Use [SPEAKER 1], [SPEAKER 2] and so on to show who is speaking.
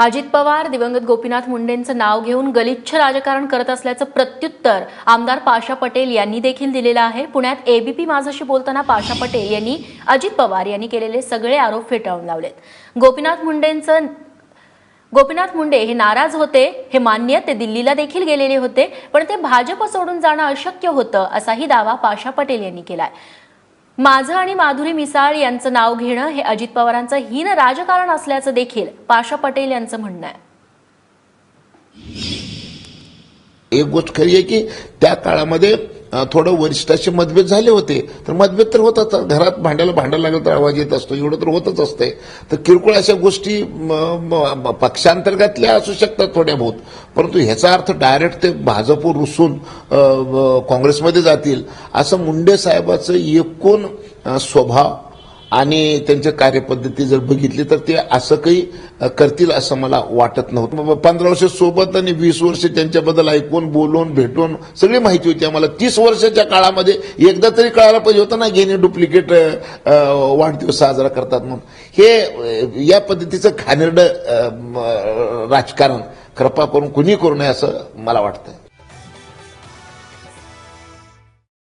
[SPEAKER 1] अजित पवार दिवंगत गोपीनाथ मुंडेंचं नाव घेऊन गलिच्छ राजकारण करत असल्याचं प्रत्युत्तर आमदार पाशा पटेल यांनी देखील दिलेलं आहे. पुण्यात एबीपी माझाशी बोलताना पाशा पटेल यांनी अजित पवार यांनी केलेले सगळे आरोप फेटाळून लावलेत. गोपीनाथ मुंडेंचं गोपीनाथ मुंडे हे नाराज होते हे मान्य ते दिल्लीला देखील गेलेले होते पण ते भाजप सोडून जाणं अशक्य होतं असाही दावा पाशा पटेल यांनी केलाय. माझं आणि माधुरी मिसाळ यांचं नाव घेणं हे अजित पवारांचं हीन राजकारण असल्याचं देखील पाशा पटेल यांचं म्हणणं आहे.
[SPEAKER 2] एक गोष्ट खरी आहे की त्या काळामध्ये थोडं वरिष्ठाचे मतभेद झाले होते. तर मतभेद तर होतात घरात भांड्याला भांडायला लागलं तर आवाज येत असतो. एवढं तर होतच असते. तर किरकोळ अशा गोष्टी म, पक्षांतर्गतल्या असू शकतात थोड्या बहुत. परंतु ह्याचा अर्थ डायरेक्ट ते भाजपवर रुसून काँग्रेसमध्ये जातील. असं मुंडे साहेबाचं एकूण स्वभाव आणि त्यांच्या कार्यपद्धती जर बघितली तर ते असं काही करतील असं मला वाटत नव्हतं. पंधरा वर्ष सोबत आणि वीस वर्ष त्यांच्याबद्दल ऐकून बोलून भेटून सगळी माहिती होती आम्हाला. तीस वर्षाच्या काळामध्ये एकदा तरी कळायला पाहिजे होतं ना घेणे डुप्लिकेट वाढदिवस साजरा करतात म्हणून. हे या पद्धतीचं घाणेरडं राजकारण कृपा करून कुणी करू नये असं मला वाटतं